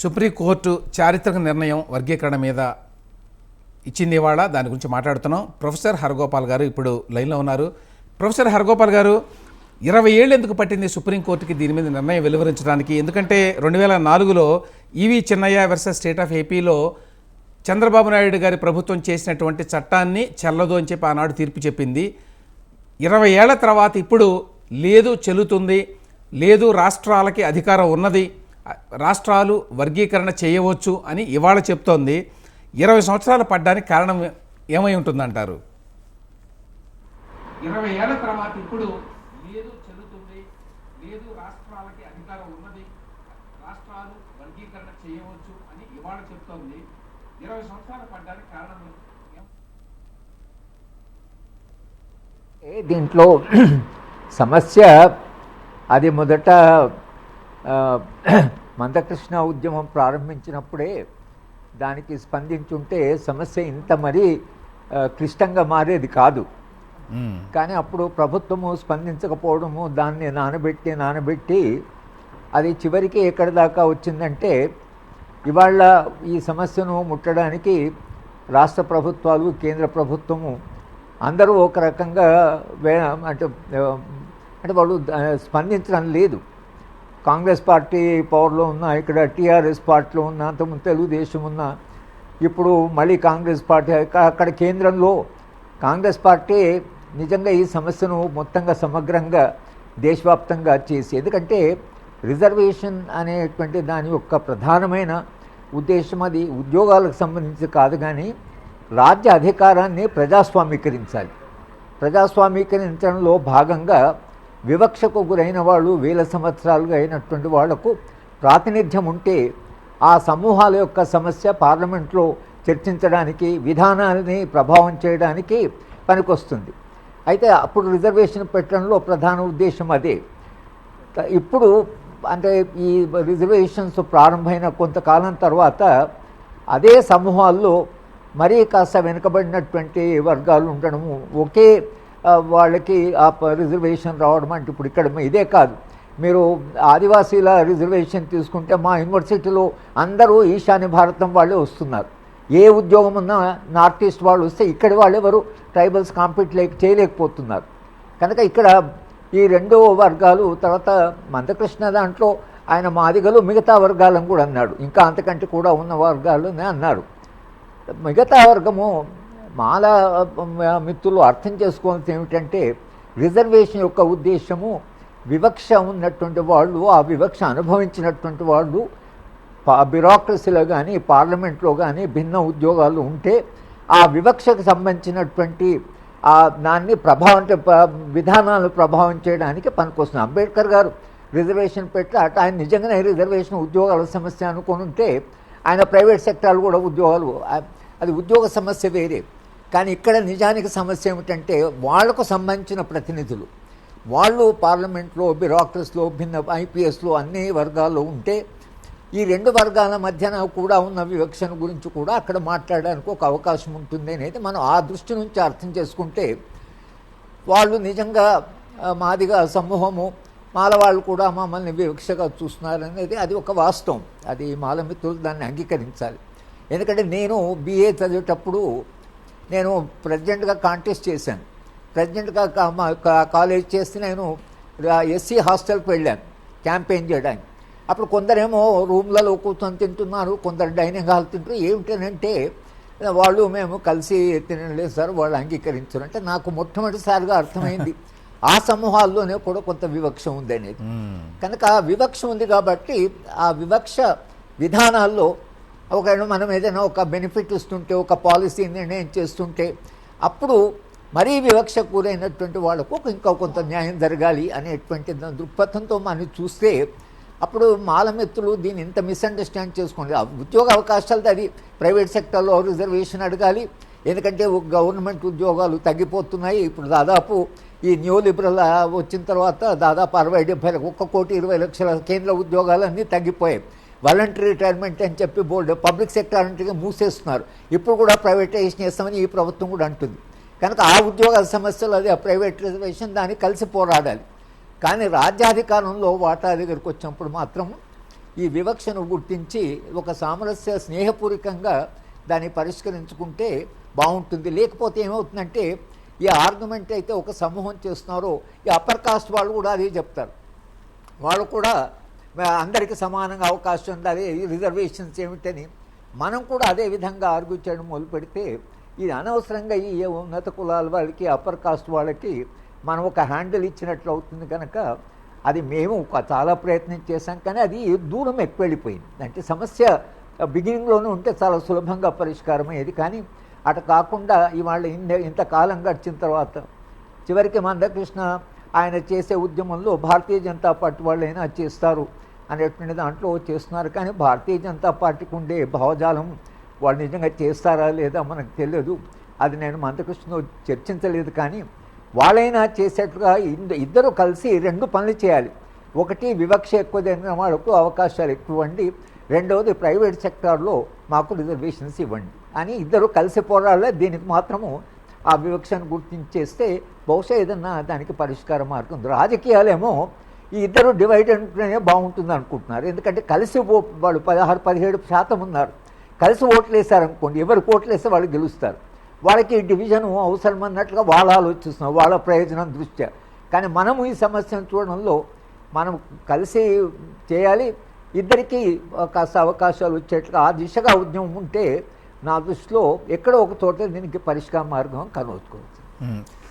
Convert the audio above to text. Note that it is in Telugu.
సుప్రీంకోర్టు చారిత్రక నిర్ణయం వర్గీకరణ మీద ఇచ్చింది ఇవాళ. దాని గురించి మాట్లాడుతున్నాం. ప్రొఫెసర్ హరగోపాల్ గారు ఇప్పుడు లైన్లో ఉన్నారు. ప్రొఫెసర్ హరగోపాల్ గారు ఇరవై ఏళ్ళు ఎందుకు పట్టింది సుప్రీంకోర్టుకి దీని మీద నిర్ణయం వెలువరించడానికి? ఎందుకంటే రెండు వేల నాలుగులో EV Chinnaiah versus state of ఏపీలో చంద్రబాబు నాయుడు గారి ప్రభుత్వం చేసినటువంటి చట్టాన్ని చెల్లదు అని చెప్పి ఆనాడు తీర్పు చెప్పింది. ఇరవై ఏళ్ళ తర్వాత ఇప్పుడు లేదు చెల్లుతుంది. లేదు రాష్ట్రాలకి అధికారం ఉన్నది. రాష్ట్రాలు వర్గీకరణ చేయవచ్చు అని ఇవాళ చెప్తోంది. ఇరవై సంవత్సరాలు పడ్డానికి కారణం ఏమై ఉంటుందంటారు? ఇరవై ఏళ్ళ తర్వాత ఇప్పుడు లేదు చెల్లుతుంది లేదు రాష్ట్రాలకి అధికారం ఉన్నది రాష్ట్రాలు వర్గీకరణ చేయవచ్చు అని ఇవాళ చెప్తోంది. ఇరవై సంవత్సరాలు పడ్డానికి కారణం దీంట్లో సమస్య అది మొదట మందకృష్ణ ఉద్యమం ప్రారంభించినప్పుడే దానికి స్పందించుంటే సమస్య ఇంత మరీ క్లిష్టంగా మారేది కాదు. కానీ అప్పుడు ప్రభుత్వము స్పందించకపోవడము దాన్ని నానబెట్టి నానబెట్టి అది చివరికి ఎక్కడి దాకా వచ్చిందంటే ఇవాళ ఈ సమస్యను ముట్టడానికి రాష్ట్ర ప్రభుత్వాలు కేంద్ర ప్రభుత్వము అందరూ ఒక రకంగా అంటే అంటే వాళ్ళు స్పందించడం లేదు. కాంగ్రెస్ పార్టీ పవర్లో ఉన్న ఇక్కడ టీఆర్ఎస్ పార్టీలో ఉన్న అంతకుముందు తెలుగుదేశం ఉన్న ఇప్పుడు మళ్ళీ కాంగ్రెస్ పార్టీ అక్కడ కేంద్రంలో కాంగ్రెస్ పార్టీ నిజంగా ఈ సమస్యను మొత్తంగా సమగ్రంగా దేశవ్యాప్తంగా చేసి ఎందుకంటే రిజర్వేషన్ అనేటువంటి దాని యొక్క ప్రధానమైన ఉద్దేశం అది ఉద్యోగాలకు సంబంధించి కాదు కానీ రాజ్య అధికారాన్ని ప్రజాస్వామీకరించాలి ప్రజాస్వామీకరించడంలో భాగంగా వివక్షకు గురైన వాళ్ళు వేల సంవత్సరాలుగా అయినటువంటి వాళ్ళకు ప్రాతినిధ్యం ఉంటే ఆ సమూహాల యొక్క సమస్య పార్లమెంట్లో చర్చించడానికి విధానాన్ని ప్రభావం చేయడానికి పనికొస్తుంది. అయితే అప్పుడు రిజర్వేషన్ పెట్టడంలో ప్రధాన ఉద్దేశం అదే. ఇప్పుడు అంటే ఈ రిజర్వేషన్స్ ప్రారంభమైన కొంతకాలం తర్వాత అదే సమూహాల్లో మరీ కాస్త వెనుకబడినటువంటి వర్గాలు ఉండడము ఒకే వాళ్ళకి ఆ ప- రిజర్వేషన్ రావడం అంటే ఇప్పుడు ఇక్కడ ఇదే కాదు. మీరు ఆదివాసీల రిజర్వేషన్ తీసుకుంటే మా యూనివర్సిటీలో అందరూ ఈశాన్య భారతం వాళ్ళే వస్తున్నారు. ఏ ఉద్యోగం ఉన్నా నార్త్ ఈస్ట్ వాళ్ళు వస్తే ఇక్కడ వాళ్ళు ఎవరు ట్రైబల్స్ కాంపీట్ లేక చేయలేకపోతున్నారు. కనుక ఇక్కడ ఈ రెండో వర్గాలు తర్వాత మందకృష్ణ దాంట్లో ఆయన మాదిగలు మిగతా వర్గాలను కూడా అన్నాడు. ఇంకా అంతకంటే కూడా ఉన్న వర్గాలునే అన్నారు. మిగతా వర్గము మాల మిత్రులు అర్థం చేసుకోవాల్సింది ఏమిటంటే రిజర్వేషన్ యొక్క ఉద్దేశము వివక్ష ఉన్నటువంటి వాళ్ళు ఆ వివక్ష అనుభవించినటువంటి వాళ్ళు బ్యూరోక్రసీలో కానీ పార్లమెంట్లో కానీ భిన్న ఉద్యోగాలు ఉంటే ఆ వివక్షకు సంబంధించినటువంటి ఆ దాన్ని ప్రభావం విధానాలు విధానాలను ప్రభావం చేయడానికి పనికొస్తుంది. అంబేద్కర్ గారు రిజర్వేషన్ పెట్టి అటు ఆయన నిజంగానే రిజర్వేషన్ ఉద్యోగాల సమస్య అనుకుని ఉంటే ఆయన ప్రైవేట్ సెక్టార్లు కూడా ఉద్యోగాలు అది ఉద్యోగ సమస్య వేరే. కానీ ఇక్కడ నిజానికి సమస్య ఏమిటంటే వాళ్ళకు సంబంధించిన ప్రతినిధులు. వాళ్ళు పార్లమెంట్లో బ్యూరోక్రసీలో భిన్న ఐపీఎస్లో అన్ని వర్గాల్లో ఉంటే ఈ రెండు వర్గాల మధ్యన కూడా ఉన్న వివక్షను గురించి కూడా అక్కడ మాట్లాడడానికి ఒక అవకాశం ఉంటుంది అనేది మనం ఆ దృష్టి నుంచి అర్థం చేసుకుంటే వాళ్ళు నిజంగా మాదిగా సమూహము మాల వాళ్ళు కూడా మమ్మల్ని వివక్షగా చూస్తున్నారు అనేది అది ఒక వాస్తవం. అది మాల మిత్రులు దాన్ని అంగీకరించాలి. ఎందుకంటే నేను బీఏ చదివేటప్పుడు నేను ప్రెసిడెంట్గా కాంటెస్ట్ చేశాను. ప్రెసిడెంట్గా కాలేజ్ చేస్తే నేను ఎస్సీ హాస్టల్కి వెళ్ళాను క్యాంపెయిన్ చేయడానికి. అప్పుడు కొందరేమో రూమ్లలో కూర్చొని తింటున్నారు కొందరు డైనింగ్ హాల్ తింటారు ఏమిటనంటే వాళ్ళు మేము కలిసి తినలేదు సార్ వాళ్ళు అంగీకరించారు అంటే నాకు మొట్టమొదటిసారిగా అర్థమైంది. ఆ సమూహాల్లోనే కూడా కొంత వివక్ష ఉంది అనేది కనుక ఆ వివక్ష ఉంది కాబట్టి ఆ వివక్ష విధానాల్లో ఒకవేళ మనం ఏదైనా ఒక బెనిఫిట్ ఇస్తుంటే ఒక పాలసీ నిర్ణయం చేస్తుంటే అప్పుడు మరీ వివక్ష కూరైనటువంటి వాళ్ళకు ఒక ఇంకా కొంత న్యాయం జరగాలి అనేటువంటి దృక్పథంతో మనం చూస్తే అప్పుడు మాలమిత్రులు దీన్ని ఇంత మిస్అండర్స్టాండ్ చేసుకోండి. ఉద్యోగ అవకాశాలు అది ప్రైవేట్ సెక్టర్లో రిజర్వేషన్ అడగాలి. ఎందుకంటే గవర్నమెంట్ ఉద్యోగాలు తగ్గిపోతున్నాయి. ఇప్పుడు దాదాపు ఈ న్యూ లిబరల్ వచ్చిన తర్వాత దాదాపు అరవై డెబ్బై ఒక్క కోటి ఇరవై లక్షల కేంద్ర ఉద్యోగాలన్నీ తగ్గిపోయాయి. వాలంటరీ రిటైర్మెంట్ అని చెప్పి బోర్డు పబ్లిక్ సెక్టర్ అంటే మూసేస్తున్నారు. ఇప్పుడు కూడా ప్రైవేటైజేషన్ చేస్తామని ఈ ప్రభుత్వం కూడా అంటుంది. కనుక ఆ ఉద్యోగాల సమస్యలు అదే ప్రైవేటైజేషన్ ప్రైవేట్ రిజర్వేషన్ దాన్ని కలిసి పోరాడాలి. కానీ రాజ్యాధికారంలో వాటా దగ్గరికి వచ్చినప్పుడు మాత్రం ఈ వివక్షను గుర్తించి ఒక సామరస్య స్నేహపూర్వకంగా దాన్ని పరిష్కరించుకుంటే బాగుంటుంది. లేకపోతే ఏమవుతుందంటే ఈ ఆర్గ్యుమెంట్ అయితే ఒక సమూహం చేస్తున్నారో. ఈ అప్పర్ కాస్ట్ వాళ్ళు కూడా అదే చెప్తారు. వాళ్ళు కూడా అందరికీ సమానంగా అవకాశం ఉండాలి అదే రిజర్వేషన్స్ ఏమిటని మనం కూడా అదే విధంగా ఆర్గ్యూ చేయడం మొదలు పెడితే ఇది అనవసరంగా ఈ ఉన్నత కులాల వాళ్ళకి అప్పర్ కాస్ట్ వాళ్ళకి మనం ఒక హ్యాండిల్ ఇచ్చినట్లు అవుతుంది కనుక అది మేము చాలా ప్రయత్నం చేశాం. కానీ అది దూరం ఎక్కువ వెళ్ళిపోయింది అంటే సమస్య బిగినింగ్లోనే ఉంటే చాలా సులభంగా పరిష్కారం అయ్యేది కానీ అటు కాకుండా ఇవాళ ఇన్ని ఇంతకాలం గడిచిన తర్వాత చివరికి మందకృష్ణ ఆయన చేసే ఉద్యమంలో భారతీయ జనతా పార్టీ వాళ్ళైనా చేస్తారు అనేటువంటి దాంట్లో చేస్తున్నారు. కానీ భారతీయ జనతా పార్టీకి ఉండే భావజాలం వాళ్ళు నిజంగా చేస్తారా లేదా మనకు తెలియదు. అది నేను మందకృష్ణతో చర్చించలేదు. కానీ వాళ్ళైనా చేసేట్లుగా ఇద్దరు కలిసి రెండు పనులు చేయాలి. ఒకటి వివక్ష ఎక్కువ జరిగిన వాళ్ళకు అవకాశాలు ఎక్కువ ఇవ్వండి. రెండవది ప్రైవేట్ సెక్టార్లో మాకు రిజర్వేషన్స్ ఇవ్వండి. అని ఇద్దరు కలిసి పోరాడాలి. దీనికి మాత్రము ఆ వివక్షను గుర్తించేస్తే బహుశా ఏదన్నా దానికి పరిష్కార మార్గం ఉంది. రాజకీయాలేమో ఈ ఇద్దరు డివైడ్ అంటేనే బాగుంటుంది అనుకుంటున్నారు. ఎందుకంటే కలిసి ఓ- వాళ్ళు పదహారు పదిహేడు శాతం ఉన్నారు. కలిసి ఓట్లు వేశారనుకోండి ఎవరికి ఓట్లు వేస్తే వాళ్ళు గెలుస్తారు. వాళ్ళకి డివిజన్ అవసరం అన్నట్లుగా వాళ్ళు ఆలోచిస్తున్నారు వాళ్ళ ప్రయోజనం దృష్ట్యా. కానీ మనము ఈ సమస్యను చూడడంలో మనం కలిసి చేయాలి. ఇద్దరికీ కాస్త అవకాశాలు వచ్చేట్లుగా ఆ దిశగా ఉద్యమం ఉంటే నా దృష్టిలో ఎక్కడో ఒక తోట దీనికి పరిష్కార మార్గం కనుగొచ్చుకోవచ్చు